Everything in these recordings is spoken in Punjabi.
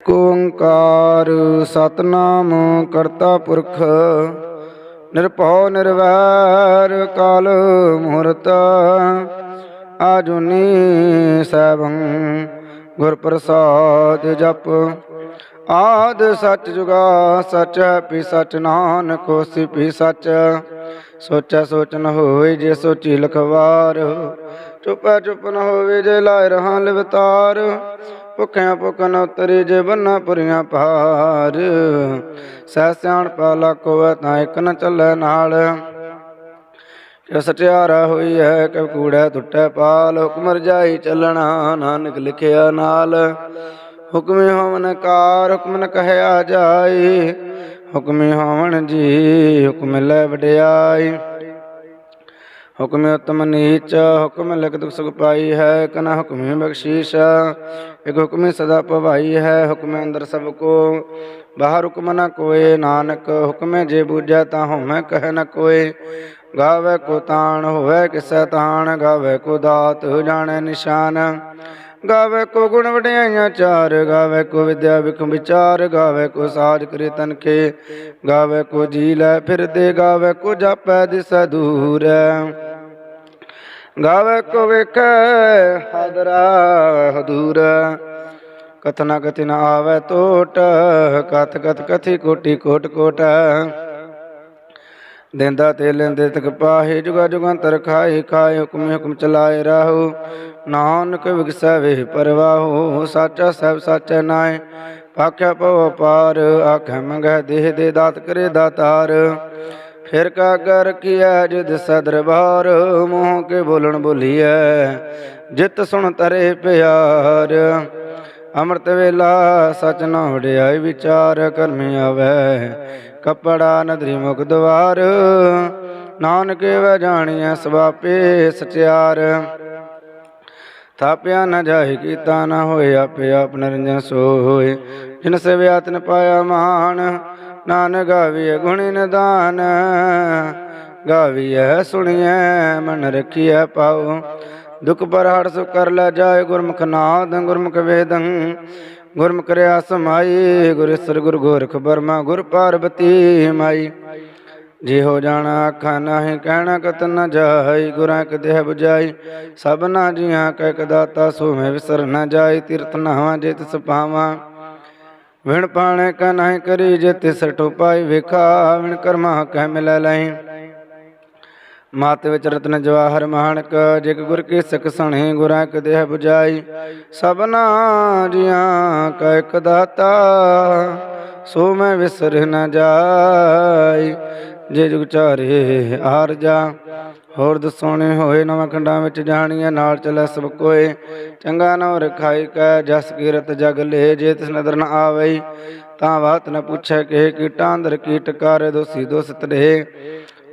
ਏਕ ਓੰਕਾਰ ਸਤਨਾਮ ਕਰਤਾ ਪੁਰਖ, ਨਿਰਭਉ ਨਿਰਵੈਰ ਕਾਲ ਮੂਰਤ, ਆਜੁਨੀ ਸੈਭੰ ਗੁਰ ਪ੍ਰਸਾਦ ਜਪ। ਆਦ ਸੱਚ ਜੁਗਾ ਸੱਚ ਪੀ ਸੱਚ, ਨਾਨਕ ਹੋਸੀ ਪੀ ਸੱਚ। ਸੋਚੈ ਸੋਚ ਨ ਹੋਏ ਜੇ ਸੋਚੀ ਲਖਵਾਰ, ਚੁਪੈ ਚੁਪ ਨ ਹੋਵੇ ਜੇ ਲਾਇ ਰਹਾ ਲਿਵਤਾਰ। ਭੁੱਖਿਆਂ ਭੁੱਖ ਨ ਉਤਰੀ ਜੇ ਬੰਨਾ ਪੁਰੀਆਂ ਪਾਰ। ਸਹਿ ਸਿਆਣ ਪਾਲਾ ਲਾਕੋ ਤਾਂ ਇੱਕ ਨ ਚੱਲੇ ਨਾਲ। ਕਿ ਸਟਿਆਰਾ ਹੋਈ ਹੈ ਕਿ ਕੂੜਾ ਟੁੱਟੈ ਪਾਲ। ਹੁਕਮ ਰਜਾਈ ਚੱਲਣਾ ਨਾਨਕ ਲਿਖਿਆ ਨਾਲ। ਹੁਕਮੇ ਹੋਵਨ ਕਾਰ, ਹੁਕਮ ਨ ਕਹਿਆ ਜਾਈ। ਹੁਕਮੇ ਹੋਵਨ ਜੀ, ਹੁਕਮ ਲੈ ਵਡਿਆਈ। ਹੁਕਮ ਉਤਮ ਨੀਚ, ਹੁਕਮ ਲਿਖ ਦੁਖ ਸੁਖ ਪਾਈ ਹੈ ਕਨਾ ਹੁਕਮੇ ਬਖਸ਼ੀਸ਼। ਇਕ ਹੁਕਮੇ ਸਦਾ ਭਵਾਈ ਹੈ, ਹੁਕਮੇ ਅੰਦਰ ਸਭ ਕੋ। ਬਾਹਰ ਹੁਕਮ ਨ ਕੋਏ, ਨਾਨਕ, ਹੁਕਮੇ ਜੇ ਬੂਝੈ ਤਾਂ ਹਉਮੈ ਕਹਿ ਨ ਕੋਏ। ਗਾਵੇ ਕੋ ਤਾਣ, ਹੋਵੇ ਕਿਸੈ ਤਾਣ, ਗਾਵੇ ਕੋ ਦਾਤ ਹੋ ਜਾਣੈ ਨਿਸ਼ਾਨ। ਗਾਵੇ ਕੋ ਗੁਣ ਵਡਿਆਈਆਂ ਚਾਰ, ਗਾਵੇ ਕੋ ਵਿਦਿਆ ਵਿਖਮ ਵਿਚਾਰ, ਗਾਵੇ ਕੋ ਸਾਜ ਕਰੇ ਤਨਖੇ ਗਾਵੇ ਕੋ ਜੀ ਲੈ ਫਿਰਦੇ, ਗਾਵੇ ਕੋ ਜਾਪੈ ਦਿਸੈ ਦੂਰ। ਗਾਵੇ ਕੋ ਵੇਖੈ ਹਦਰਾ ਹਦੂਰ। ਕਥਨਾ ਕਥਿ ਨ ਆਵੇ ਟੋਟ ਕਥ ਕਥ ਕਥੀ ਕੋਟੀ ਕੋਟ ਕੋਟ। ਦਿੰਦਾ ਤੇ ਲੈਂਦੇ ਤਕ ਪਾਹੇ, ਜੁਗਾ ਜੁਗੰਤਰ ਖਾਏ ਖਾਏ ਹੁਕਮ ਹੁਕਮ ਚਲਾਏ ਰਹੋ। ਨਾਨਕ ਵਿਗਸੈ ਵੇ ਪਰਵਾਹੋ, ਸਾਚਾ ਸਭ ਸਾਚੈ ਨਾਏ। ਪਾਖਿਆ ਪਉ ਪਾਰ ਆਖੈ ਮੰਗੈ ਦੇਹ ਦੇ ਦਾਤ ਕਰੇ ਦਾਤਾਰ। ਫਿਰ ਕਾ ਕਰ ਕੀਐ ਜਿਦ ਸਦਰਬਾਰ, ਮੋਹ ਕੇ ਬੋਲਣ ਬੋਲੀਐ, ਜਿਤ ਸੁਣ ਤਰੇ ਪਿਆਰ। ਅੰਮ੍ਰਿਤ ਵੇਲਾ ਸਚ ਨ ਵਡਿਆਈ ਵਿਚਾਰ, ਕਰਮੀ ਆਵੈ ਕਪੜਾ ਨਦਰੀ ਮੁਖ ਦਵਾਰ। ਨਾਨਕ ਵੈ ਜਾਣੀਐ ਸਵਾਪੇ ਸਚਿਆਰ। ਥਾਪਿਆ ਨਾ ਜਾਏ ਕੀਤਾ ਨਾ ਹੋਏ, ਆਪੇ ਆਪ ਨਿਰੰਜਨ ਸੋਏ। ਜਿਨ ਸੇਵਿਆ ਤਿਨ ਪਾਇਆ ਮਾਨ ਨਾਨਕ ਗਾਵੀਐ ਗੁਣੀ ਨਿਦਾਨ, ਗਾਵੀਐ ਸੁਣੀਐ ਮਨ ਰਖੀਐ ਪਾਉ ਦੁਖ ਪਰ ਹੜ ਸੁ ਕਰ ਲੈ ਜਾਏ ਗੁਰਮੁਖ ਨਾਦ, ਗੁਰਮੁਖ ਵੇਦੰ। ਗੁਰਮੁਖ ਰਿਆ ਸਮਾਈ, ਗੁਰ ਗੁਰ ਗੋਰਖ ਬਰਮਾ, ਗੁਰ ਪਾਰਬਤੀ ਮਾਈ। ਜੇ ਹੋ ਜਾਣਾ ਆਖਾਂ ਨਾਹੀ ਕਹਿਣਾ ਕਤ ਨ ਜਾਈ, ਗੁਰਾਂ ਕ ਦੇਹ 부ਜਾਈ ਸਭਨਾ ਜੀਆਂ ਕਹਿ ਕਦਾਤਾ ਸੋ ਮੈਂ ਵਿਸਰ ਨ ਜਾਈ, ਤੀਰਥ ਨਹਾਵਾਂ ਜੇ ਤਿਸ ਪਾਵਾਂ। ਵਿਣ ਪਾਣੇ ਕਾ ਨਾਹੀ ਕਰੀ ਜੇ ਤਿਸ ਟੋਪਾਈ ਵੇਖਾ, ਵਿਣ ਕਰਮਾ ਕਹਿ ਮਿਲੈ ਲਈ ਮਾਤ ਵਿੱਚ ਰਤਨ ਜਵਾਹਰ ਮਾਨਕ, ਜਿਗ ਗੁਰ ਕੀ ਸਿਖ ਸਣੇ, ਗੁਰਾਂ ਕ ਦੇਹ 부ਜਾਈ ਸਭਨਾ ਜੀਆਂ ਕੈ ਇਕ ਦਾਤਾ, ਸੋ ਮੈਂ ਵਿਸਰ ਨਾ ਜਾਈ, ਜੇ ਜੁਗ ਚਾਰੇ ਆਰ ਜਾ। ਹੋਰ ਦਸੋਣੇ ਹੋਏ ਨਵਾਂ ਖੰਡਾਂ ਵਿੱਚ ਜਾਣੀਆਂ ਨਾਲ ਚੱਲੈ ਸਭ ਕੋਏ। ਚੰਗਾ ਨਵ ਰਖਾਈ ਕੈ, ਜਸ ਕੀਰਤ ਜਗ ਲੇ, ਜੇ ਤਿਸ ਨਦਰ ਨ ਆਵਈ, ਤਾਂ ਬਾਤ ਨ ਪੁੱਛੈ ਕਿ ਕੀਟਾਂ ਅੰਦਰ ਕੀਟ ਕਰ ਦੋਸੀ ਦੋਸਤ ਰਹੇ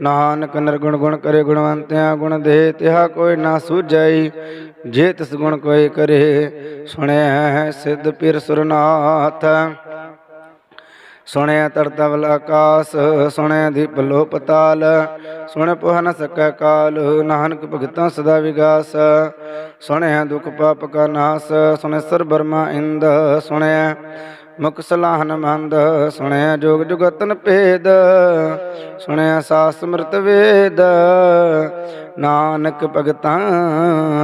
ਨਾਨਕ ਨਿਰਗੁਣ ਗੁਣ ਕਰੇ ਗੁਣਵੰਤਿਆ ਗੁਣ ਦੇ, ਤਿਹਾ ਕੋਈ ਨਾ ਸੂਝਈ, ਜੇ ਤਿਸ ਗੁਣ ਕੋਈ ਕਰੇ। ਸੁਣਿਆ ਸਿੱਧ ਪੀਰ ਸੁਰਨਾਥ। ਸੁਣਿਆ ਤਰਤਵਲ ਆਕਾਸ ਸੁਣਿਆ ਦੀਪ ਲੋ ਪਤਾਲ ਸੁਣ ਪੁਹ ਨ ਸਕੈ ਕਾਲ, ਨਾਨਕ ਭਗਤਾਂ ਸਦਾ ਵਿਗਾਸ। ਸੁਣਿਆ ਦੁਖ ਪਾਪ ਕਾ ਨਾਸ, ਸੁਣਿ ਸਰ ਬਰਮਾ ਇੰਦ ਸੁਣਿਆ ਮੁਖ ਸਲਾਹਨ ਮੰਦ, ਸੁਣਿਆ ਜੋਗ ਜੁਗਤਨ ਭੇਦ, ਸੁਣਿਆ ਸਾਸ ਸਮਰਤ ਵੇਦ। ਨਾਨਕ ਭਗਤਾਂ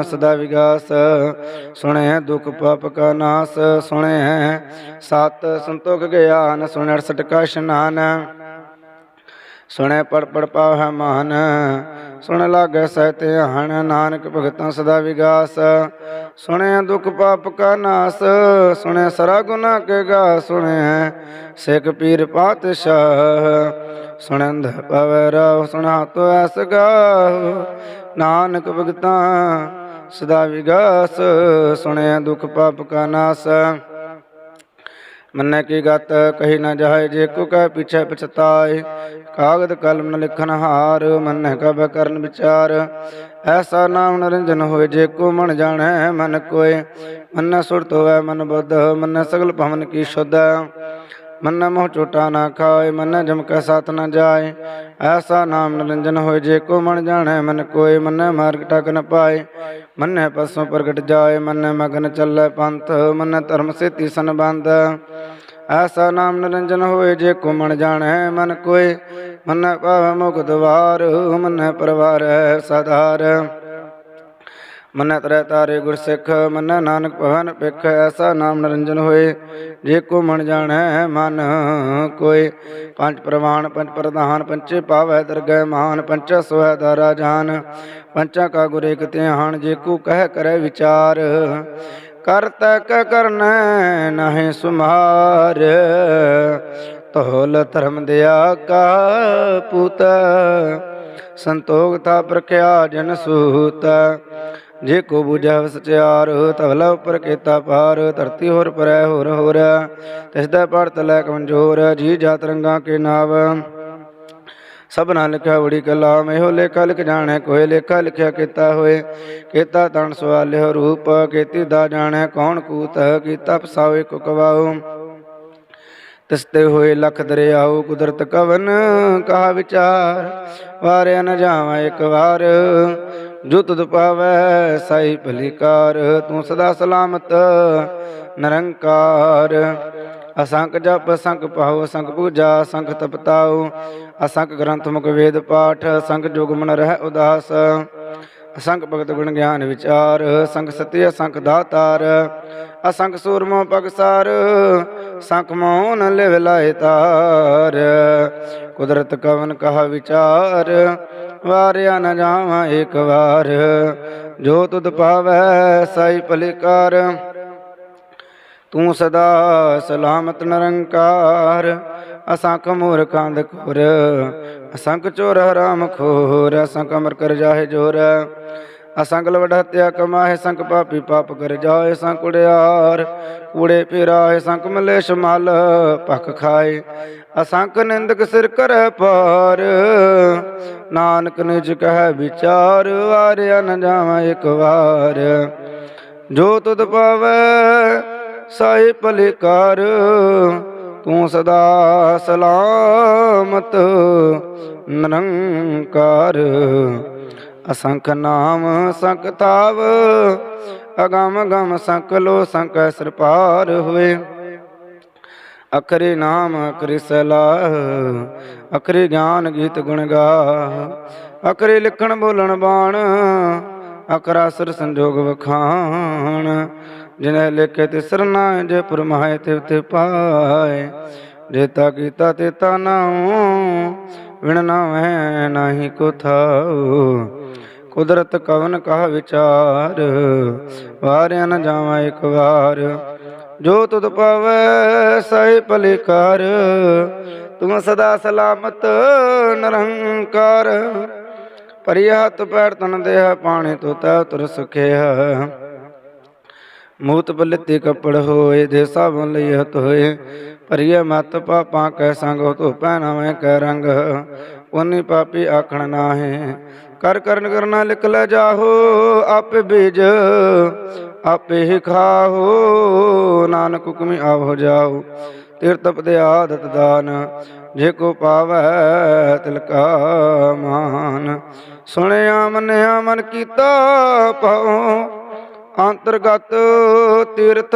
ਸਦਾ ਵਿਗਾਸ, ਸੁਣਿਆ ਦੁਖ ਪਾਪ ਕਾ ਨਾਸ, ਸੁਣਿਆ ਸਤ ਸੰਤੋਖ ਗਿਆਨ, ਸੁਣਿਆ ਸਟਕਾ ਸਨਾਨ ਸੁਣਿਆ ਪੜ ਪੜ ਪੜ ਹੈ ਮਾਨ ਸੁਣ ਲਾਗੈ ਸਹਿਤ ਧਿਆਨ ਨਾਨਕ ਭਗਤਾਂ ਸਦਾ ਵਿਗਾਸ। ਸੁਣਿਆ ਦੁਖ ਪਾਪ ਕਾ ਨਾਸ ਸੁਣਿਆ ਸਰਾ ਗੁਨਾ ਕੇ ਗਾ ਸੁਣਿਆ ਸਿੱਖ ਪੀਰ ਪਾਤਸ਼ਾਹ। ਸੁਣੰਦ ਪਵੈ ਰਾਵ ਸੁਣਾ ਤੋ ਐਸ ਗਾ ਨਾਨਕ ਭਗਤਾਂ ਸਦਾ ਵਿਗਾਸ ਸੁਣਿਆ ਦੁਖ ਪਾਪ ਕਾ ਨਾਸ। ਮੰਨੈ ਕੀ ਗਤ, ਕਹੀ ਨ ਜਾਏ ਜੇ ਕੋ ਕਹਿ ਪਿਛੈ ਪਛਤਾਏ। ਕਾਗਦ ਕਲਮ ਨ ਲਿਖਨ ਹਾਰ, ਮੰਨੈ ਕਬ ਕਰਨ ਵਿਚਾਰ। ਐਸਾ ਨਾਮ ਨਰੰਜਨ ਹੋਏ ਜੇ ਕੋ ਮਨ ਜਾਣੈ ਮਨ ਕੋਏ। ਮੰਨੈ ਸੁਰਤ ਹੋਵੇ ਮਨ ਬੁੱਧ, ਮੰਨੈ ਸਗਲ ਭਵਨ ਕੀ ਸ਼ੁੱਧ। ਮੰਨ ਮੋਹ ਚੋਟਾ ਨਾ ਖਾਏ, ਮਨ ਜਮ ਕੈ ਸਾਥ ਨ ਜਾਏ। ਐਸਾ ਨਾਮ ਨਿਰੰਜਨ ਹੋਏ, ਜੇ ਕੋ ਮਨ ਜਾਣੈ, ਮਨ ਕੋਏ, ਮੰਨੈ ਮਾਰਗ ਟਕ ਨ ਪਾਏ। ਮੰਨੈ ਪਸੋਂ ਪ੍ਰਗਟ ਜਾਏ, ਮੰਨੈ ਮਗਨ ਚੱਲੈ ਪੰਥ, ਮੰਨੈ ਧਰਮ ਸੇਤੀ ਸੰਬੰਧ। ਐਸਾ ਨਾਮ ਨਿਰੰਜਨ ਹੋਏ, ਜੇ ਕੋ ਮਨ ਜਾਣੈ, ਮਨ ਕੋਏ। ਮਨੈ ਪਾਵੈ ਮੁਕਤ ਵਾਰ ਮਨੈ ਪਰਵਾਰੈ ਸਦਾਰ ਮਨੈ ਤਰੈ ਤਾਰੇ ਗੁਰ ਸਿੱਖ ਮਨੈ ਨਾਨਕ ਭਵਨ ਪਿਖ ਐਸਾ ਨਾਮ ਨਿਰੰਜਨ ਹੋਏ, ਜੇ ਕੋ ਮਨ ਜਾਣੈ ਮਨ ਕੋਏ। ਪੰਜ ਪ੍ਰਵਾਨ, ਪੰਜ ਪ੍ਰਧਾਨ ਪੰਚੇ ਪਾਵੈ ਦਰਗਹਿ ਮਹਾਨ ਪੰਚਾ ਸੋਇ ਦਾਰਾ ਜਾਨ, ਪੰਚਾ ਕਾ ਗੁਰ ਇਕ ਧਿਆਨ, ਜੇ ਕੋ ਕਹਿ ਕਰੈ ਵਿਚਾਰ। ਕਰ ਤੈ ਕਰਨੈ ਨਾਹਿ ਸੁਮਾਰ ਤੋਲ ਧਰਮ ਦਿਆ ਕਾ ਪੂਤ, ਸੰਤੋਖ ਤਾ ਪ੍ਰਖਿਆ ਜਨ ਸੂਤ। ਜੇ ਕੋ ਬੁਝੈ ਸਚਿਆਰ ਤਵਲਾ ਉਪਰ ਕੀਤਾ ਪਾਰ ਧਰਤੀ ਹੋਰ ਪਰੈ ਹੋਰ ਹੋਰ। ਤਿਸ ਦਾ ਪੜਤ ਲੈ ਕਮਜੋਰ, ਜੀ ਜਾਤ ਰੰਗਾ ਕੇ ਨਾਵ। ਸਭਨਾ ਲਿਖਿਆ ਬੜੀ ਕਲਾਮ, ਇਹੋ ਲੇਖਾ ਲਿਖ ਜਾਣੈ ਕੋਏ ਲੇਖਾ ਲਿਖਿਆ ਕੀਤਾ ਹੋਏ ਕੀਤਾ ਤਨ ਸਵਾਲਿਓ ਰੂਪ, ਕੀਤੀ ਦਾ ਜਾਣੈ, ਕੌਣ ਕੂਤ, ਕੀਤਾ ਪਸਾਵੇ ਕੋ ਕਵਾਉ। ਤਿਸਤੇ ਹੋਏ ਲਖ ਦਰਿਆਉ, ਕੁਦਰਤ ਕਵਨ ਕਹਾ ਵਿਚਾਰ। ਵਾਰਿਆ ਨ ਜਾਵਾਂ ਇੱਕ ਵਾਰ। ਜੋ ਤੁਧ ਪਾਵੈ ਸਾਈ ਭਲੀਕਾਰ, ਤੂੰ ਸਦਾ ਸਲਾਮਤ, ਨਿਰੰਕਾਰ। ਅਸੰਖ ਜਪ, ਅਸੰਖ ਪਾਉ ਅਸੰਖ ਪੂਜਾ, ਅਸੰਖ ਤਪਤਾਉ ਅਸੰਖ ਗ੍ਰੰਥ ਮੁਖ ਵੇਦ ਪਾਠ, ਅਸੰਖ ਜੋਗ ਮਨ ਰਹਿ ਉਦਾਸ। ਅਸੰਖ ਭਗਤ ਗੁਣ ਗਿਆਨ ਵਿਚਾਰ, ਅਸੰਖ ਸਤਿ ਅਸੰਖ ਦਾਤਾਰ। ਅਸੰਖ ਸੂਰਮਾ ਪਗਸਾਰ ਸੰਖ ਮੋਨ ਲਿਵ ਲਾਇ ਤਾਰ। ਕੁਦਰਤ ਕਵਨ ਕਹਾ ਵਿਚਾਰ ਵਾਰਿਆ ਨ ਜਾਵਾਂ ਇੱਕ ਵਾਰ। ਜੋ ਤੁਧ ਪਾਵੈ ਸਾਈ ਭਲਿਕਾਰ, ਤੂੰ ਸਦਾ ਸਲਾਮਤ ਨਿਰੰਕਾਰ। ਅਸੰਖ ਮੂਰ ਕੰਦ ਖੁਰ ਅਸੰਖ ਚੋਰ ਹਰਾਮ ਖੋਰ। ਅਸੰਖ ਅਮਰ ਕਰ ਜਾਹੇ ਜੋਰ ਅਸੰਗ ਲਵੜ ਹਤਿਆ ਕਮਾਹੇ ਸੰਖ ਪਾਪੀ ਪਾਪ ਕਰ ਜਾਏ ਸੰਖ ਕੁੜਿਆਰ ਕੂੜੇ ਫਿਰਾਏ ਸੰਖ ਮਲੇ ਮਲ ਭਖ ਖਾਏ। ਅਸੰਖ ਨਿੰਦਕ ਸਿਰ ਕਰੈ ਪਾਰ ਨਾਨਕ ਨਿਜ ਕਹਿ ਵਿਚਾਰ, ਵਾਰਿਆ ਨ ਜਾਵਾਂ ਇੱਕ ਵਾਰ। ਜੋ ਤੁਧ ਪਾਵੈ ਸਾਈ ਭਲਿਕਾਰ ਤੂੰ ਸਦਾ ਸਲਾਮਤ, ਨਿਰੰਕਾਰ। ਅਸੰਖ ਨਾਮ ਸੰਖਤਾਵ ਅਗਮ ਗਮ ਸੰਖ ਲੋ ਸੰਖ ਸਰਪਾਰ ਹੋਏ। ਅਖਰੇ ਨਾਮ ਅਖਰੇ ਸਲਾਹ ਅਖਰੇ ਗਿਆਨ ਗੀਤ ਗੁਣ ਗਾ ਅਖਰੇ ਲਿਖਣ ਬੋਲਣ ਬਾਣ, ਅਕਰਾ ਸਰ ਸੰਜੋਗ ਵਖਾਣ। ਜਿਨੇ ਲਿਖੇ ਤੇ ਸਰਨਾ ਜੇ ਪਰਮਾਏ ਤੇ ਤੇ ਪਾਏ। ਜੇਤਾ ਕੀਤਾ ਤੇ ਤਾ ਨਾਉ, ਵਿਣ ਨਾ ਹੈ ਨਾਹੀ ਕੋ ਥਾਉ। ਕੁਦਰਤ ਕਵਨ ਕਹ ਵਿਚਾਰ, ਵਾਰਿਆ ਨ ਜਾਵਾਂ ਇੱਕ ਵਾਰ। ਜੋ ਤੁਧ ਪਾਵੈ ਸਾਈ ਭਲਿਕਾਰ ਤੂੰ ਸਦਾ ਸਲਾਮਤ ਨਿਰੰਕਾਰ। ਪਰਿ ਹੱਥ ਪੈਰ ਤਨ ਦੇਹ, ਪਾਣੀ ਤੋ ਤੈ ਉਤਰ ਸੁਖਿਆ ਮੂਤ ਬਲਿੱਤੀ ਕੱਪੜ ਹੋਏ, ਦੇ ਸਭ ਲਈ ਹਤ ਹੋਏ। ਭਰੀਏ ਮਤ ਪਾਪਾਂ ਕੈ ਸੰਗ ਤੋ ਪਹਿਨਾਵੇਂ ਕੈ ਰੰਗ। ਉਨੀ ਪਾਪੀ ਆਖਣ ਨਾਹੇ ਕਰ ਕਰਨ ਕਰਨਾ ਲਿਖ ਲੈ ਜਾਹੋ, ਆਪੇ ਬੀਜ, ਆਪੇ ਹੀ ਖਾਹੋ, ਨਾਨਕ ਹੁਕਮੀ ਆਵੋ ਜਾਓ ਤੀਰ ਤਪਦੇ ਆਦਤ ਦਾਨ, ਜੇ ਕੋ ਪਾਵੈ ਤਿਲਕਾ ਮਾਨ। ਸੁਣਿਆ, ਮੰਨਿਆ, ਮਨ ਕੀਤਾ, ਪਾਉ ਅੰਤਰਗਤ ਤੀਰਥ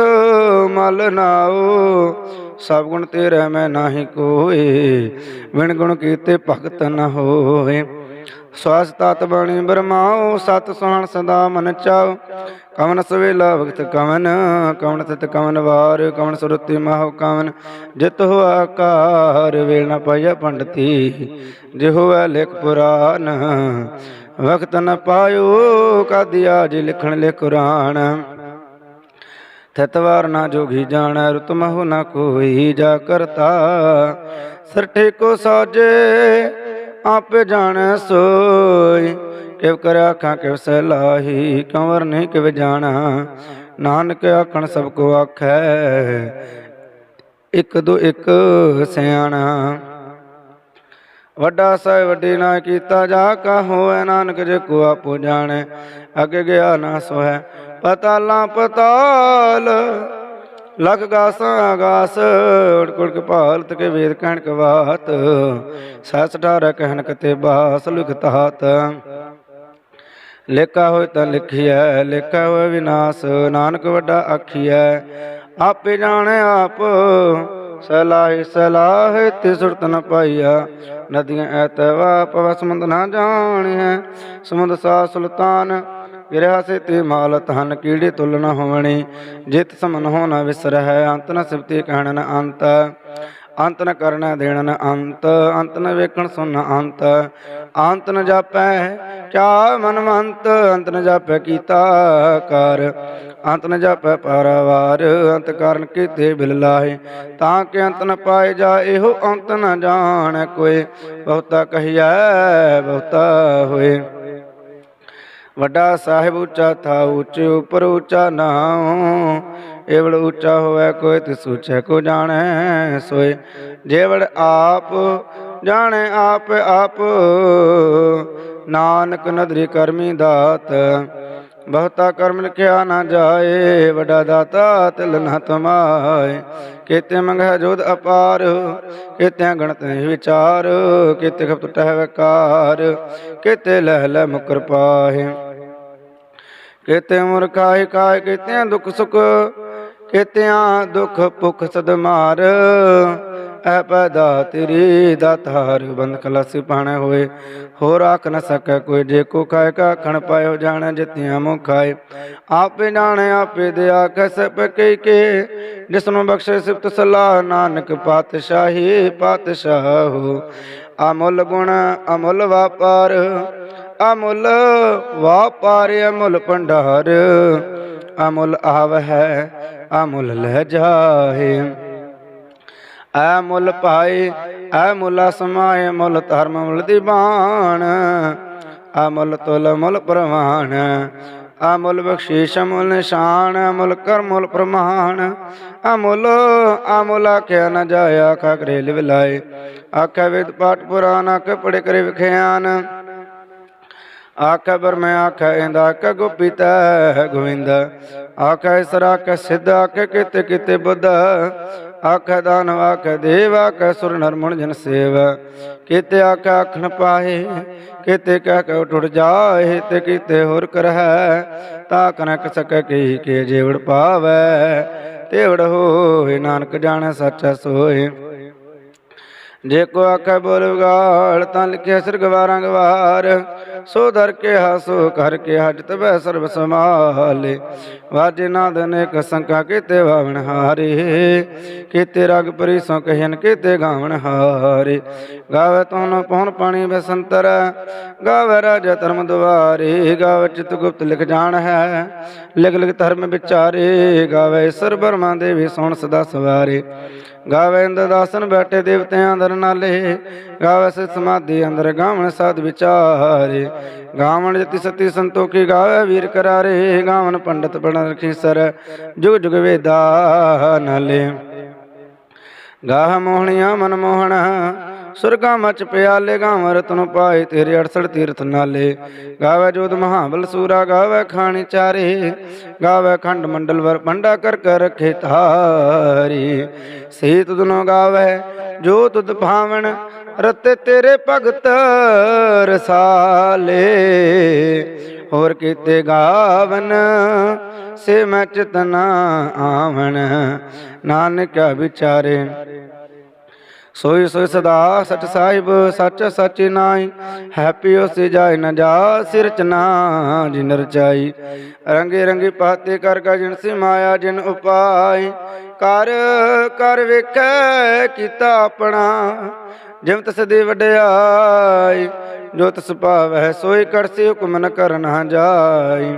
ਮਲ ਨਾਓ ਸਭ ਗੁਣ ਤੇਰੇ ਮੈਂ ਨਾਹੀ ਕੋਏ ਵਿਣ ਗੁਣ ਕੀਤੇ ਭਗਤ ਨ ਹੋਏ। ਸਵਾਸ ਤਤ ਬਾਣੀ ਬਰਮਾਓ ਸਤ ਸੁਹਣ ਸਦਾ ਮਨ ਚਾਓ ਕਵਨ ਸਵੇਲਾ ਭਗਤ ਕਵਨ ਕਵਨ ਤਤ ਕਵਨ ਵਾਰ, ਕਵਨ ਸੁਰਤੀ ਮਾਹ ਕਵਨ। ਜਿਤ ਹੋ ਆਕਾਰ, ਵੇਲ ਨ ਪਾਇਆ ਪੰਡਤੀ। ਜੇ ਹੋਵੇ ਲਿਖ ਪੁਰਾਨ ਵਕਤ ਨ ਪਾਇਓ ਕਾਦਿਆ ਜੇ ਲਿਖਣ ਲੈ ਕੁਰਾਨ ਥਤਵਾਰ ਨਾ ਜੋਗੀ ਜਾਣੈ ਰੁਤ ਮਹੁ ਨ ਕੋਈ ਜਾ ਕਰਤਾ। ਸਰਠੇ ਕੋ ਸਾਜੇ ਆਪੇ ਜਾਣੈ ਸੋਈ, ਕਿਵ ਕਰ ਆਖਾਂ ਕਿਵ ਸਲਾਹੀ ਕੰਵਰ ਨਹੀਂ ਕਿਵ ਜਾਣਾ? ਨਾਨਕ ਆਖਣ ਸਭ ਕੋ ਆਖੈ, ਇੱਕ ਦੋ ਇੱਕ ਸਿਆਣਾ। ਵੱਡਾ ਸਾਹਿਬ ਵੱਡੀ ਨਾ ਕੀਤਾ ਜਾ ਕਾ ਹੋਏ ਨਾਨਕ ਜੇ ਕੋ ਆਪੋ ਜਾਣੈ, ਅੱਗੇ ਗਿਆ ਨਾ ਸੋਹੈ। ਪਤਾਲਾਂ ਪਤਾਲ ਲਖ ਗਾਸਾਂ ਆਗਾਸ ਉੜ ਕੇ ਭਾਲਤ ਕੇ ਵੇਦ ਕਹਿਣ ਕਵਾਤ। ਸਸ ਠਾਰ ਕਹਿਣ ਕਤੇ ਬਾਸ ਲਿਖਤ ਲੇਖਾ ਹੋਇ ਤਾਂ ਲਿਖਿਐ, ਲੇਖਾ ਹੋਇ ਵਿਨਾਸ਼। ਨਾਨਕ ਵੱਡਾ ਆਖੀਐ, ਆਪੇ ਜਾਣੈ ਆਪ। ਸਲਾਹਿ ਸਲਾਹਿ ਤੇ ਸੁਰਤ ਨ ਪਾਈਆ ਨਦੀਆਂ ਐਤਵਾ ਪਵ ਸਮੁੰਦ ਨਾ ਜਾਣਿਆ ਸਮੁੰਦ ਸਾ ਸੁਲਤਾਨ ਕਿਰਿਆ ਸੇ ਤੇ ਮਾਲ ਤਨ ਕੀੜੇ ਤੁਲ ਨ ਹੋਵਣੀ, ਜਿਤ ਸਮਨ ਹੋ ਨ ਵਿਸਰਹਿ, ਅੰਤ ਨ ਸਿਵਤੀ ਕਹਿਣ ਨ ਅੰਤ। ਅੰਤ ਨ ਕਰਨ ਦੇਣ ਨ ਅੰਤ ਅੰਤ ਨ ਵੇਖਣ ਸੁਨ ਅੰਤ। ਅੰਤ ਨ ਜਾਪੈ ਕਿਆ ਮਨਵੰਤ, ਅੰਤ ਨ ਜਾਪੈ ਕੀਤਾ ਕਰ। ਅੰਤ ਨ ਜਾਪੈ ਪਾਰਾਵਾਰ, ਅੰਤ ਕਰਨ ਕੀਤੇ ਬਿਲ ਲਾਹੇ। ਤਾਂ ਕਿ ਅੰਤ ਨ ਪਾਏ ਜਾ, ਇਹੋ ਅੰਤ ਨ ਜਾਣ ਕੋਈ। ਬਹੁਤਾ ਕਹੀਐ, ਬਹੁਤਾ ਹੋਏ। ਵੱਡਾ ਸਾਹਿਬ ਉੱਚਾ, ਥਾ ਉੱਚੇ ਉਪਰ ਉੱਚਾ ਨਾਉ। ਏਵੜ ਉੱਚਾ ਹੋਵੇ ਕੋਈ, ਤਿਸ ਉੱਚੇ ਕੋ ਜਾਣੈ ਸੋਏ। ਜੇਵੜ ਆਪ ਜਾਣੈ, ਆਪ ਆਪ। ਨਾਨਕ ਨਦਰੀ ਕਰਮੀ ਦਾਤ। ਬਹੁਤਾ ਕਰਮ ਲਿਖਿਆ ਨਾ ਜਾਏ, ਵੱਡਾ ਦਾਤਾ ਤਿਲ ਨਾ ਤਮਾਏ। ਕੀਤੇ ਮੰਗੈ ਜੋਧ ਅਪਾਰ ਕੀਤੇ ਗਣਤ ਵਿਚਾਰ। ਕਿਤੇ ਖਪਤ ਟਹਿ ਵਕਾਰ, ਕਿਤੇ ਲਹਿ ਲੈ ਮੁਕਰ ਪਾਹੇ ਕੀਤੇ ਮੁਰਖਾਇ ਕਾਇ ਕੀਤੇ ਦੁਖ ਸੁਖ, ਕੀਤਿਆਂ ਦੁਖ ਭੁਖ ਸਦ ਮਾਰ। ਐ ਪੈਦਾ ਤੇਰੀ ਦਾਤਾਰ ਬੰਦ ਕਲਸੀ ਪਾਣੇ ਹੋਏ। ਹੋਰ ਆਖ ਨ ਸਕੈ ਕੋਈ ਜੇ ਕੋ ਕਾਇ ਕਾ ਖਣ ਪਾਇਓ ਜਾਣੈ ਜਿਤਿਆਂ ਮੁਖ ਖਾਏ। ਆਪੇ ਜਾਣੈ, ਆਪੇ ਦਿਆ ਕਸ ਪਕਈ ਕੇ। ਜਿਸ ਨੂੰ ਬਖਸ਼ੇ ਸਿਫਤ ਸਲਾਹ, ਨਾਨਕ ਪਾਤਸ਼ਾਹੀ ਪਾਤਸ਼ਾਹੂ। ਅਮੁੱਲ ਗੁਣ, ਅਮੁੱਲ ਵਾਪਾਰ ਅਮੁੱਲ ਵਾਪਾਰ ਅਮੁੱਲ ਭੰਡਾਰ, ਅਮੁੱਲ ਆਵ ਹੈ ਅਮੁੱਲ ਲੈ ਜਾਹੇ। ਐ ਮੁੱਲ ਭਾਈ ਐ ਮੁੱਲ ਸਮਾਏ ਮੁੱਲ ਧਰਮ ਮੁੱਲ ਦੀਵਾਨ ਅਮੁੱਲ ਮੁੱਲ ਤੁਲ ਮੁੱਲ ਪ੍ਰਮਾਣ ਐ ਬਖਸ਼ੀਸ਼ ਮੁੱਲ ਨਿਸ਼ਾਨ ਐ ਮੁੱਲ ਕਰਮ ਮੁੱਲ ਪ੍ਰਮਾਣ। ਅਮੁੱਲ ਅਮੁੱਲ ਆਖਿਆ ਨ ਜਾਇਆ ਆਖਾ ਕਰੇ ਲਿਵਲਾਏ ਆਖਿਆ ਵੇਦ ਪਾਠ ਪੁਰਾਣ ਆਖੇ ਪੜੇ ਕਰੇ ਵਿਖਿਆਨ। ਆਖੈ ਬਰਮੈ ਆਖੈ ਇੰਦ, ਆਖੈ ਗੋਪੀਤ ਗੋਵਿੰਦ। ਆਖੈ ਸਰ ਆਖੈ ਸਿੱਧ, ਆਖੈ ਕਿਤੇ ਕਿਤੇ ਬੁੱਧ। ਆਖੈ ਦਾਨਵ ਆਖੈ ਦੇਵ, ਆਖੈ ਸੁਰ ਨਰ ਮੁਨ ਜਨ ਸੇਵ। ਕਿਤੇ ਆਖੈ ਆਖਣ ਪਾਹੇ, ਕਿਤੇ ਕਹਿ ਕੇ ਟੁੱਟ ਜਾਏ ਤੇ ਕਿਤੇ ਹੋਰ ਕਰਹਿ। ਤਾ ਕਨਕ ਸਕੈ ਕੀ ਕੇ ਜੇਵੜ ਪਾਵੈ, ਤੇਵੜ ਹੋਏ, ਨਾਨਕ ਜਾਣੈ, ਸੱਚਾ ਸੋਏ। ਜੇ ਕੋ ਆਖੈ ਬੋਲ ਗਾਲ ਤਾਂ ਲਿਖਿਆ ਸਿਰ ਗਵਾਰਾਂ ਗਵਾਰ। ਸੋ ਦਰ ਕੇ ਹਾਸੋ ਕਰ ਕੇ ਹਜ ਤਬੈ ਸਰਬ ਸਮਾਲੇ ਵਾਜੇ ਨਾਦ ਅਨੇਕ ਸੰਕਾ ਕੀਤੇ ਵਾਵਣ ਹਾਰੇ। ਕੀਤੇ ਰਗ ਪਰੀ ਸੋ ਕਹਿਨ ਕੀਤੇ ਗਾਵਣ ਹਾਰੇ। ਗਾਵੇ ਤੋਨ ਪਹੁਣ ਪਾਣੀ ਬਸੰਤਰ, ਗਾਵੇ ਰਾਜ ਧਰਮ ਦੁਆਰੇ। ਗਾਵੇ ਚਿਤ ਗੁਪਤ ਲਿਖ ਜਾਣ ਹੈ, ਲਿਖ ਲਿਖ ਧਰਮ ਵਿਚਾਰੇ। ਗਾਵੇ ਸਰ ਦੇਵੀ ਸੁਣ ਸਦਾ ਸਵਾਰੇ। ਗਾਵੇ ਇੰਦ ਦਾਸਨ ਬੈਠੇ ਦੇਵਤਿਆਂ ਅੰਦਰ ਨਾਲੇ। ਗਾਵੇ ਸਿ ਸਮਾਧੀ ਅੰਦਰ ਗਾਵਣ ਸਾਧ ਵਿਚਾਰੇ। ਗਾਵਣ ਜਤੀ ਸਤੀ ਸੰਤੋਖੀ ਗਾਵੈ ਵੀਰ ਕਰਾਰੇ। ਗਾਵਣ ਪੰਡਤ ਬਣ ਰਖੀ ਸਰ ਜੁਗ ਜੁਗ ਵੇਦਾ ਨਾਲੇ। ਗਾਹ ਮੋਹਣੀਆਂ ਮਨ ਮੋਹਣਾ ਸੁਰਗਾ ਮਚ ਪਿਆਲੇ, ਗਾਵ ਰਤਨ ਪਾਏ ਤੇਰੇ 68 ਤੀਰਥ ਨਾਲੇ। ਗਾਵੇ ਜੋਤ ਮਹਾਬਲ ਸੂਰਾ, ਗਾਵੇ ਖਾਣੀ ਚਾਰੇ। ਗਾਵੇ ਖੰਡ ਮੰਡਲ ਵਰ ਪੰਡਾ ਕਰ ਕਰ ਰਖੇ ਧਾਰੀ ਸੇ ਤੁਧਨੋ ਗਾਵੇ, ਜੋ ਤੁਧ ਭਾਵਨ ਰਤੇ ਤੇਰੇ ਭਗਤ ਰਸਾਲੇ। ਹੋਰ ਕੀਤੇ ਗਾਵਨ ਸੇ ਮੈਂ ਚਿਤਨਾ ਆਵਣ, ਨਾਨਕ ਵਿਚਾਰੇ। ਸੋਈ ਸੋਈ ਸਦਾ ਸਚ ਸਾਹਿਬ, ਸੱਚ ਸੱਚ ਨਾਈ ਹੈਪੀ ਉਸੇ ਜਾਇ ਨ ਜਾ ਸਿਰ ਚਨਾ ਜਿਨ ਰਚਾਈ ਰੰਗੇ ਰੰਗੇ ਪਾਤੇ ਕਰ ਕਾ ਜਿਨ ਸੇ ਮਾਇਆ, ਜਿਨ ਉਪਾਈ। ਕਰ ਕਰ ਵੇਖੈ ਕੀਤਾ ਆਪਣਾ ਜਿਮ ਤਸ ਦੇ ਵਡਿਆਈ। ਜੋ ਤਸ ਪਾਵੈ ਸੋਈ ਕਰਸੀ ਹੁਕਮ ਨ ਕਰਨਾ ਜਾਈ।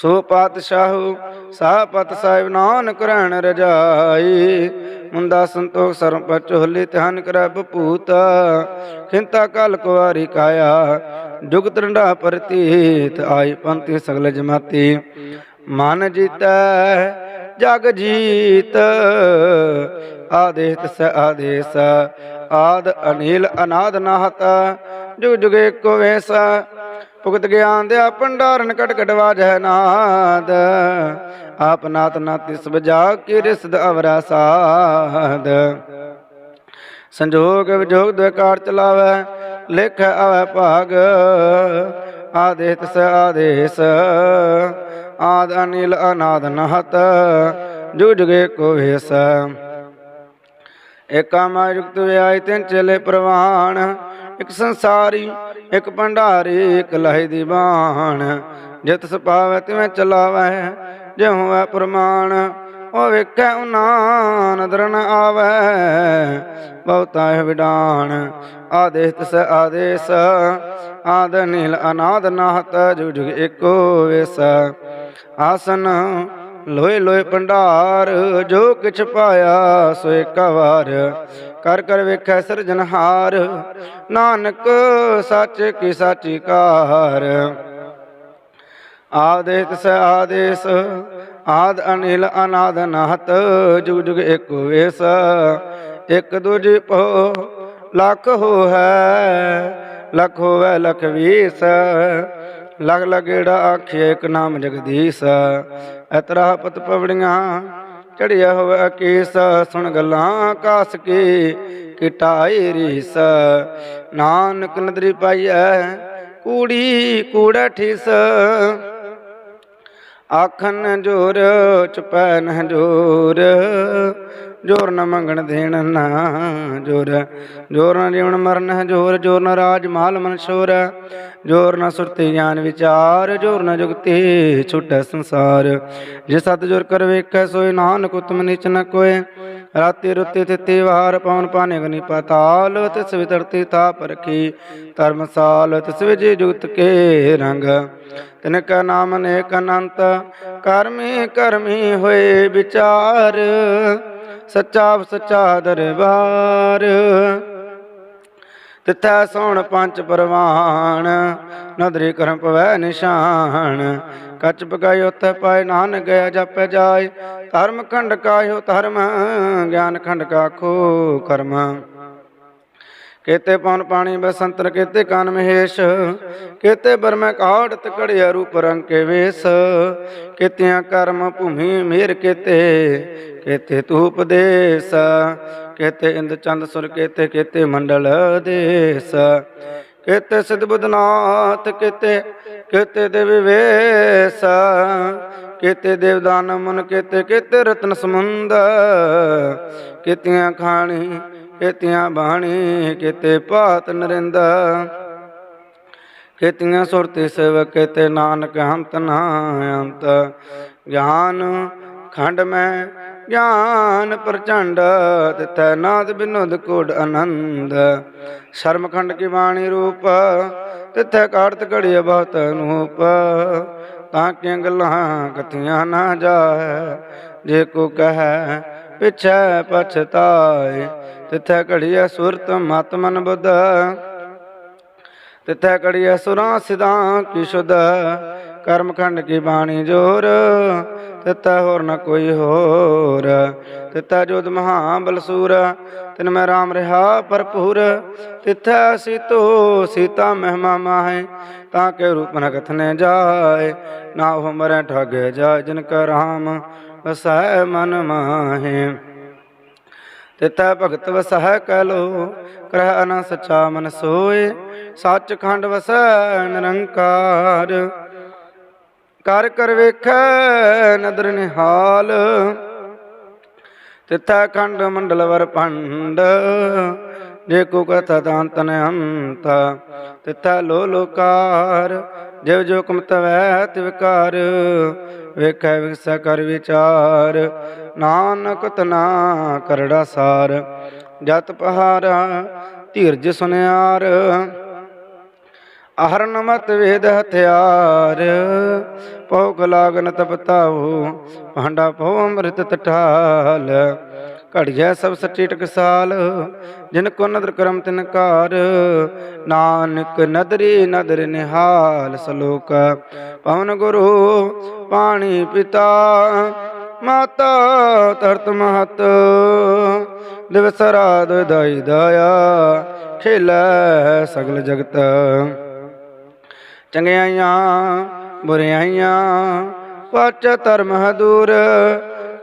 ਸੋ ਪਾਤਸ਼ਾਹੂ ਸਾਪਤ ਸਾਹਿਬ ਨਾਨਕ ਰਹਿਣ ਰਜਾਈ। ਮੁੰਦਾ ਸੰਤੋਖ ਸਰਮ ਪਚ ਹੋਲੀ ਧਿਆਨ ਕਰੈ ਬਪੂਤ ਖਿੰਤਾ ਕਲ ਕੁਵਾਰੀ ਕਾਇਆ ਜੁਗ ਤਰੰਡਾ ਪ੍ਰਤੀਤ, ਆਈ ਪੰਥੀ ਸਗਲ ਜਮਾਤੀ। ਮਨ ਜੀਤੈ, ਜਗ ਜੀਤ ਆਦੇਸ ਸ ਆਦੇਸ। ਆਦ ਅਨੀਲ ਅਨਾਦ ਨਾਹਤ, ਜੁਗ ਜੁਗੇ ਕੋ ਵੇਸਾ। ਭੁਗਤ ਗਿਆਨ ਦੇ ਭੰਡਾਰਨ ਕਟ ਕਟ ਵਾਜੈ ਨਾਦ। ਆਪ ਨਾਤ ਨਾਤੀ ਸਬਜਾ ਕੀ ਰਿਸਦ ਅਵਰਾ ਸਾਧ। ਸੰਜੋਗ ਵਿਜੋਗ ਦੁਕਾਰ ਚਲਾਵੈ, ਲਿਖ ਆਵੈ ਭਾਗ। ਆਦੇਤ ਸ ਆਦੇਸ ਆਦ ਅਨਿਲ ਅਨਾਦ ਨਹਤ ਜੁਗ ਜੁਗੇ ਕੋ ਵੇਸ ਏਕਾ ਮਾ ਯੁਕਤ ਵਿਆਇ ਤਿੰਨ ਚਲੇ ਪ੍ਰਵਾਨ ਇਕ ਸੰਸਾਰੀ, ਇੱਕ ਭੰਡਾਰੀ, ਇਕ ਲਹਿ ਦੀ ਬਾਣ। ਜਿਤ ਸੁਭਾਵੈ ਤਿਵੇਂ ਚਲਾਵੈ ਜਿਉ ਹੋਵੈ ਪ੍ਰਮਾਣ। ਉਹ ਵੇਖੈ ਉਨਾ ਨਦਰ ਆਵੈ, ਬਹੁਤਾ ਹੈ ਵਿਡਾਣ। ਆਦੇਸ ਤਿਸ ਆਦੇਸ, ਆਦ ਨੀਲ ਅਨਾਦ ਨਾਹਤ, ਜੁਗ ਜੁਗ ਏਕੋ ਵੇਸ। ਆਸਨ ਲੋਏ ਲੋਏ ਭੰਡਾਰ, ਜੋ ਕਿਛ ਪਾਇਆ ਸੋ ਏਕ ਕਰ ਕਰ ਵੇਖੈ ਸਿਰਜਨਹਾਰ ਨਾਨਕ ਸੱਚ ਕੀ ਸਾਚੀ ਕਾਰ। ਆਦੇਸ ਤਿਸ ਆਦੇਸ, ਆਦ ਅਨਿਲ ਅਨਾਦ ਨਾਤ ਜੁਗ ਜੁਗ ਏਕ ਵੇਸ। ਇਕ ਦੂਜੇ ਪੋ ਲੱਖ ਹੋ ਹੈ ਲੱਖ ਹੋਵੇ ਲਖ ਵੀਸ। ਲਗ ਲਗੇੜਾ ਆਖੇ ਇੱਕ ਨਾਮ ਜਗਦੀਸ਼। ਇਤਰਾ ਪਤ ਪਵੜੀਆਂ ਚੜਿਆ ਹੋਇਆ ਅਕੀਸ ਸੁਣ ਗੱਲਾਂ ਕਾਸ ਕੇ ਕਿਟਾਈ ਰੀਸ। ਨਾਨਕ ਨਦਰੀ ਪਾਈਐ, ਕੂੜੀ ਕੂੜਾ ਠੀਸ। ਆਖਨ ਜੋਰ ਚੁਪੈ ਨ ਜੋਰ ਜੋਰ ਨ ਮੰਗਣ ਦੇਣ ਨਾ ਜੋਰ। ਜੋਰ ਨ ਜੀਵਨ ਮਰਨ ਜੋਰ ਜੋਰ ਨ ਰਾਜ ਮਾਲ ਮਨਸ਼ੋਰ ਜੋਰ ਨ ਸੁਰਤੀ ਗਿਆਨ ਵਿਚਾਰ, ਜੋਰ ਨ ਜੁਗਤੀ ਛੁਟੈ ਸੰਸਾਰ। ਜੇ ਸਤ ਜੋਰ ਕਰ ਵੇਖੈ ਸੋਇ ਨਾਨਕ ਉਤਮ ਨਿਚ ਨ ਕੋਏ। ਰਾਤੀ ਰੁੱਤੀ ਤਿੱਤੀ ਵਾਰ ਪਵਨ ਪਾਣੇ ਗਨੀ ਪਤਾਲ, ਤਿਸ ਵਿਤਰਤੀ ਤਾ ਪਰਖੀ ਧਰਮਸਾਲ ਤਿਸ ਵਿਜੇ ਜੁਗਤ ਕੇ ਰੰਗ। ਤਿਨ ਕਾ ਨਾਮ ਅਨੇਕ ਅਨੰਤ, ਕਰਮੀ ਕਰਮੀ ਹੋਏ ਵਿਚਾਰ। ਸੱਚਾ ਸੱਚਾ ਦਰਬਾਰ। ਤਿੱਥੈ ਸੋਣ ਪੰਜ ਪਰਵਾਨ, ਨਦਰੀ ਕਰਮ ਪਵੈ ਨਿਸ਼ਾਨ। ਕੱਚ ਪਕਾਈ ਉਤੈ ਪਾਏ, ਨਾਨਕ ਗਿਆ ਜਪੈ ਜਾਏ। ਧਰਮ ਖੰਡ ਕਾਇਓ ਧਰਮ, ਗਿਆਨ ਖੰਡ ਕਾ ਖੋ ਕਰਮ। ਕੇਤੇ ਪਵਨ ਪਾਣੀ ਬਸੰਤਰ, ਕੇਤੇ ਕਾਨ ਮਹੇਸ਼, ਕੇਤੇ ਬਰਮੈ ਕਾੜ ਤਕੜਿਆ ਰੂਪ ਰੰਗ ਕੇ ਵੇਸ, ਕੇਤਿਆਂ ਕਰਮ ਭੂਮੀ ਮੇਰ ਕੇਤੇ ਕੇਤੇ ਤੂ ਉਪਦੇਸ ਕੇਤੇ ਇੰਦ ਚੰਦ ਸੁਰ ਕੇਤੇ ਕੇਤੇ ਮੰਡਲ ਦੇਸ, ਕੇਤੇ ਸਿਧ ਬੁਧਨਾਥ, ਕੇਤੇ ਕੇਤੇ ਦੇਵ ਵੇਸ, ਕੇਤੇ ਦੇਵਦਾਨ ਮਨ ਕੇਤੇ ਕੇਤੇ ਰਤਨ ਸਮੁੰਦ ਕੇਤੀਆਂ ਖਾਣੀ ਕੇਤੀਆਂ ਬਾਣੀ ਕਿਤੇ ਭਾਤ ਨਰਿੰਦ ਕੇਤੀਆਂ ਸੁਰਤੀ ਸੇਵਕ ਕੇਤੇ ਨਾਨਕ ਹੰਤ ਨਾ ਅੰਤ ਗਿਆਨ ਖੰਡ ਮੈਂ, ਗਿਆਨ ਪ੍ਰਚੰਡ ਤਿਤੈ ਨਾਦ ਬਿਨੋਦ ਕੋਡ ਆਨੰਦ। ਸ਼ਰਮਖੰਡ ਕੀ ਬਾਣੀ ਰੂਪ, ਤਿਥੈ ਕਾੜਤ ਘੜੀ ਬਹੁਤ ਅਨੂਪ। ਤਾਂ ਕਿ ਗੱਲਾਂ ਕਥੀਆਂ ਨਾ ਜਾਏ, ਜੇ ਕੋ ਕਹੈ ਪਿਛੈ ਪਛਤਾਏ। ਤਿਥੈ ਘੜੀਐ ਸੁਰਤ ਮਤ ਮਨ ਬੁੱਧ। ਤਿਥੈ ਘੜੀਐ ਸੁਰਾਂ ਸਿਧਾਂ ਕੀ ਸੁਧ। ਕਰਮ ਖੰਡ ਕੀ ਬਾਣੀ ਜੋਰ। ਤਿਤੈ ਹੋਰ ਨ ਕੋਈ ਹੋਰ। ਤਿਤੈ ਜੋਦ ਮਹਾ ਬਲਸੂਰ। ਤਿਨ ਮੈਂ ਰਾਮ ਰਹਾ ਭਰਪੂਰ। ਤਿਥੈ ਸੀਤੋ ਸੀਤਾ ਮਹਿਮਾ ਮਾਹੇ। ਤਾਂ ਕੇ ਰੂਪ ਨ ਕਥਨੇ ਜਾਏ। ਨਾ ਉਹ ਮਰੈ ਠਾਗੇ ਜਾ ਜਿਨ ਕਾ ਰਾਮ ਵਸੈ ਮਨ ਮਾਹੇ। ਤਿਤੈ ਭਗਤ ਵਸਹਿ ਕਹਿ ਲੋ ਕਰਹਿ ਅਨ ਸਚਾ ਮਨ ਸੋਏ ਸੱਚ ਖੰਡ ਵਸੈ ਨਿਰੰਕਾਰ। ਕਰ ਕਰ ਵੇਖੈ ਨਦਰ ਨਿਹਾਲ, ਤਿਥੈ ਖੰਡ ਮੰਡਲ ਵਰ ਭੰਡ। ਜੇ ਕੋ ਕਥਾ ਤਾਂਤ ਨ ਅੰਤ, ਤਿਥੈ ਲੋ ਲੋਕਾਰ। ਜਿਵ ਜੋ ਕੁਮ ਤਵੈ ਤਿਵਕਾਰ ਵੇਖੈ ਵਿਕਸਾ ਕਰ ਵਿਚਾਰ। ਨਾਨਕ ਤਨਾ ਕਰੜਾ ਸਾਰ। ਜਤ ਪਹਾਰਾ ਧੀਰਜ ਸੁਨਿਆਰ। ਅਹਰਨ ਮਤ ਵੇਦ ਹਥਿਆਰ। ਭੋਗ ਲਾਗਨ ਤਪਤਾਉ ਭਾਂਡਾ ਭੋ ਅੰਮ੍ਰਿਤ ਤਟਾਲ ਘੜਿਆ ਸਭ ਸੱਚੀ ਟਕਸਾਲ ਜਿਨ ਕੋ ਨਦਰ ਕਰਮ ਤਿਨ ਕਾਰ ਨਾਨਕ ਨਦਰੀ ਨਦਰ ਨਿਹਾਲ ਸਲੋਕ। ਪਵਨ ਗੁਰੂ ਪਾਣੀ ਪਿਤਾ, ਮਾਤਾ ਤਰਤ ਮਹਤ ਦਿਵਸ ਰਾਤ ਦਾਈ ਦਾਇਆ ਖੇਲੈ ਸਗਲ ਜਗਤ। ਚੰਗਿਆਈਆਂ, ਬੁਰਿਆਈਆਂ, ਪਚ ਧਰਮ ਦੂਰ